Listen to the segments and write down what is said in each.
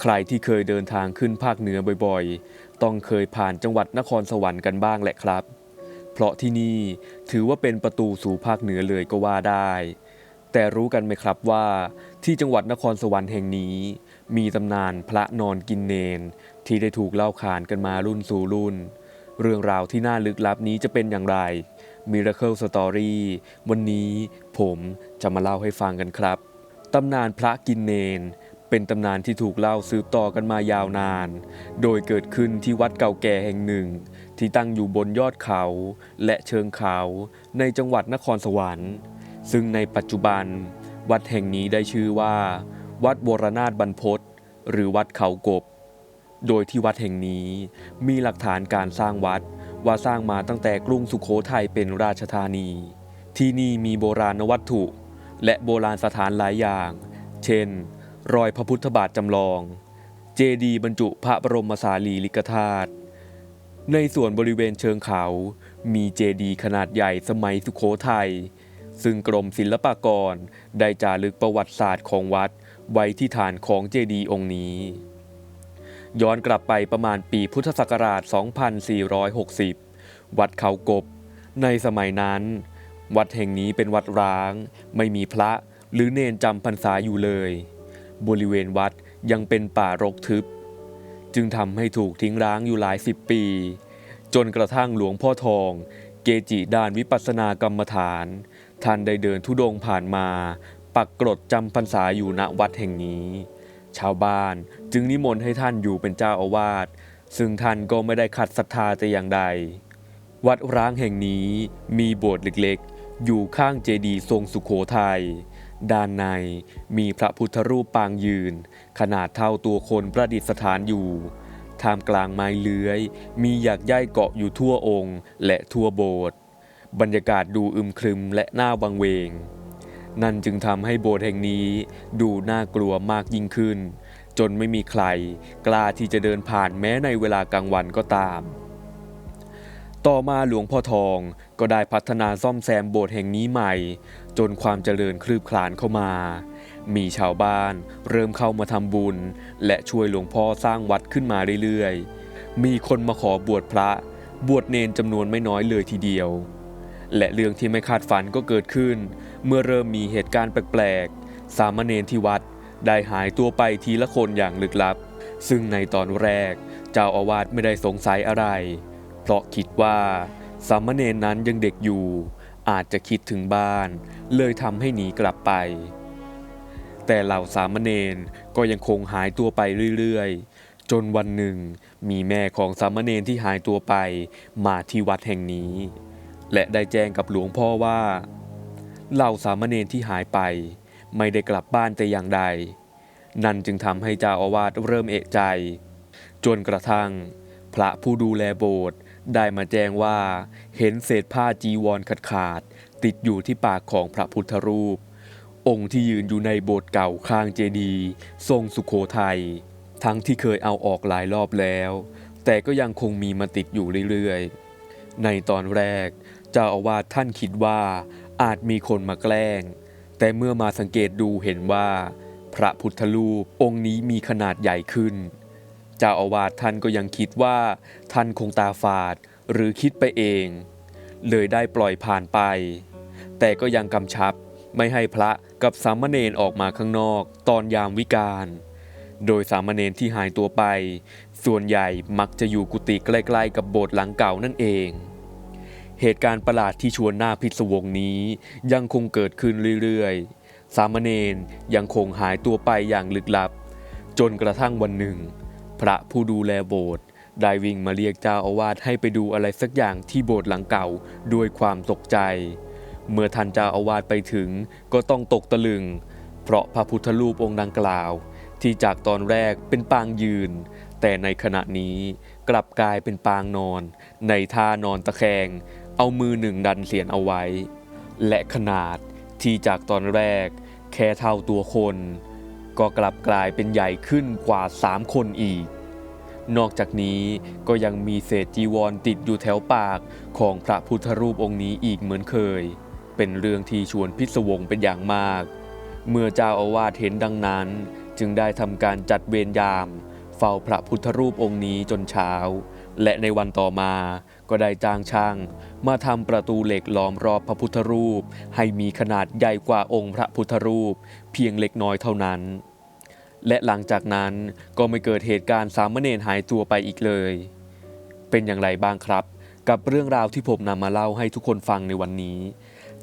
ใครที่เคยเดินทางขึ้นภาคเหนือบ่อยๆ ต้องเคยผ่านจังหวัดนครสวรรค์กันบ้างแหละครับ เพราะที่นี่ถือว่าเป็นประตูสู่ภาคเหนือเลยก็ว่าได้ แต่รู้กันไหมครับว่าที่จังหวัดนครสวรรค์แห่งนี้ มีตำนานพระนอนกินเนน ที่ได้ถูกเล่าขานกันมารุ่นสู่รุ่น เรื่องราวที่น่าลึกลับนี้จะเป็นอย่างไร Miracle Story วันนี้ผมจะมาเล่าให้ฟังกันครับ ตำนานพระกินเนน เป็นตำนานที่ถูกเล่าสืบต่อกันมายาวนาน โดยเกิดขึ้นที่วัดเก่าแก่แห่งหนึ่ง ที่ตั้งอยู่บนยอดเขาและเชิงเขาในจังหวัดนครสวรรค์ ซึ่งในปัจจุบัน วัดแห่งนี้ได้ชื่อว่า วัดโบรนาถบรรพตหรือวัดเขากบ โดยที่วัดแห่งนี้มีหลักฐานการสร้างวัดว่าสร้างมาตั้งแต่กรุงสุขโขทัยเป็นราชธานี ที่นี่มีโบราณวัตถุ และโบราณสถานหลายอย่าง เช่น รอยพระพุทธบาทจำลอง เจดีบรรจุพระบรมสารีริกธาตุ ในส่วนบริเวณเชิงเขา มีเจดีขนาดใหญ่สมัยสุขโขทัย ซึ่งกรมศิลปากรได้จารึกประวัติศาสตร์ของวัดไว้ที่ฐานของเจดีองค์นี้ ย้อนกลับไปประมาณปีพุทธศักราช 2460 วัดเขากบ ในสมัยนั้น วัดแห่งนี้เป็นวัดร้าง ไม่มีพระหรือเนนจำพรรษาอยู่เลย บริเวณวัดยังเป็นป่ารกทึบ จึงทำให้ถูกทิ้งร้างอยู่หลายสิบปี จนกระทั่งหลวงพ่อทอง เกจิด้านวิปัสสนากรรมฐาน ท่านได้เดินทุดงค์ผ่านมา ปักกรดจำพรรษาอยู่ณวัดแห่งนี้ ชาวบ้านจึงนิมนต์ให้ท่านอยู่เป็นเจ้าอาวาสซึ่งท่านก็ไม่ได้ขัดศรัทธาแต่อย่างใด วัดร้างแห่งนี้มีโบสถ์เล็กๆ อยู่ข้างเจดีย์ทรงสุขโขทยัย ด้านในมีพระพุทธรูปปางยืน ขนาดเท่าตัวคนประดิษฐานอยู่ท่ามกลางไม้เลื้อย มีหยักใยเกาะอยู่ทั่วองค์ และทั่วโบสถ์บรรยากาศดูอึมครึมและน่าวังเวง นั่นจึงทำให้โบสถ์แห่งนี้ดูน่ากลัวมากยิ่งขึ้น จนไม่มีใคร กล้าที่จะเดินผ่านแม้ในเวลากลางวันก็ตาม ต่อมาหลวงพ่อทองก็ได้พัฒนาซ่อมแซมโบสถ์แห่งนี้ใหม่ จนความเจริญคลืบคลานเข้ามา มีชาวบ้านเริ่มเข้ามาทำบุญ และช่วยหลวงพ่อสร้างวัดขึ้นมาเรื่อยๆ มีคนมาขอบวชพระ บวชเนนจำนวนไม่น้อยเลยทีเดียว และเรื่องที่ไม่คาดฝันก็เกิดขึ้น เมื่อเริ่มมีเหตุการณ์แปลกๆ สามเณรที่วัดได้หายตัวไปทีละคนอย่างลึกลับ ซึ่งในตอนแรกเจ้าอาวาสไม่ได้สงสัยอะไร เพราะคิดว่าสามเณรนั้นยังเด็กอยู่ อาจจะคิดถึงบ้าน เลยทำให้หนีกลับไป แต่เหล่าสามเณรก็ยังคงหายตัวไปเรื่อยๆ จนวันหนึ่งมีแม่ของสามเณรที่หายตัวไปมาที่วัดแห่งนี้ และได้แจ้งกับหลวงพ่อว่า เหล่าสามเณรที่หายไป ไม่ได้กลับบ้านแต่อย่างใด นั่นจึงทำให้เจ้าอาวาสเริ่มเอะใจ จนกระทั่ง พระผู้ดูแลโบสถ์ ได้มาแจ้งว่า เห็นเศษผ้าจีวรขาดขาดติดอยู่ที่ปากของพระพุทธรูป องค์ที่ยืนอยู่ในโบสถ์เก่าข้างเจดีย์ทรงสุขโขทัยทั้งที่เคยเอาออกหลายรอบแล้ว แต่ก็ยังคงมีมาติดอยู่เรื่อยๆ ในตอนแรก เจ้าอาวาสท่านคิดว่าอาจมีคนมาแกล้ง แต่เมื่อมาสังเกตดูเห็นว่า พระพุทธรูปองค์นี้มีขนาดใหญ่ขึ้น เจ้าอาวาสท่านก็ยังคิดว่า ท่านคงตาฝาดหรือคิดไปเอง เลยได้ปล่อยผ่านไป แต่ก็ยังกำชับไม่ให้พระกับสามเณรออกมาข้างนอกตอนยามวิกาล โดยสามเณรที่หายตัวไป ส่วนใหญ่มักจะอยู่กุฏิใกล้ๆกับโบสถ์หลังเก่านั่นเอง เหตุการณ์ประหลาดที่ชวนหน้าพิศวงนี้ยังคงเกิดขึ้นเรื่อยๆ สามเณรยังคงหายตัวไปอย่างลึกลับ จนกระทั่งวันหนึ่ง พระผู้ดูแลโบสถ์ได้วิ่งมาเรียกเจ้าอาวาสให้ไปดูอะไรสักอย่างที่โบสถ์หลังเก่าด้วยความตกใจ เมื่อท่านเจ้าอาวาสไปถึงก็ต้องตกตะลึง เพราะพระพุทธรูปองค์ดังกล่าว ที่จากตอนแรกเป็นปางยืน แต่ในขณะนี้กลับกลายเป็นปางนอน ในท่านอนตะแคง เอามือหนึ่งดันเสียนเอาไว้ และขนาดที่จากตอนแรกแค่เท่าตัวคน ก็กลับกลายเป็นใหญ่ขึ้นกว่าสามคนอีก นอกจากนี้ก็ยังมีเศษจีวรติดอยู่แถวปากของพระพุทธรูปองค์นี้อีกเหมือนเคย เป็นเรื่องที่ชวนพิศวงเป็นอย่างมาก เมื่อเจ้าอาวาสเห็นดังนั้น จึงได้ทำการจัดเวรยาม เฝ้าพระพุทธรูปองค์นี้จนเช้า และในวันต่อมาก็ได้จ้างช่าง มาทำประตูเหล็กล้อมรอบพระพุทธรูป ให้มีขนาดใหญ่กว่าองค์พระพุทธรูป เพียงเล็กน้อยเท่านั้น และหลังจากนั้นก็ไม่เกิดเหตุการณ์สามเณรหายตัวไปอีกเลย เป็นอย่างไรบ้างครับ กับเรื่องราวที่ผมนำมาเล่าให้ทุกคนฟังในวันนี้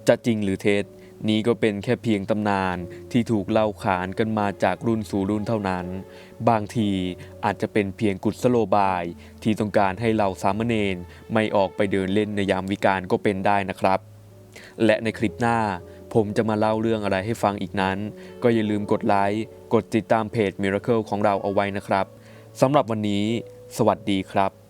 จะจริงหรือเท็จนี้ก็เป็นแค่เพียงตำนานที่ถูกเล่าขานกันมาจากรุ่นสู่รุ่นเท่านั้น บางทีอาจจะเป็นเพียงกุศโลบาย ที่ต้องการให้เราสามเณรไม่ออกไปเดินเล่นในยามวิกาลก็เป็นได้นะครับ และในคลิปหน้า ผมจะมาเล่าเรื่องอะไรให้ฟังอีกนั้น ก็อย่าลืมกดไลค์ กดติดตามเพจ Miracle ของเราเอาไว้นะครับสำหรับวันนี้ สวัสดีครับ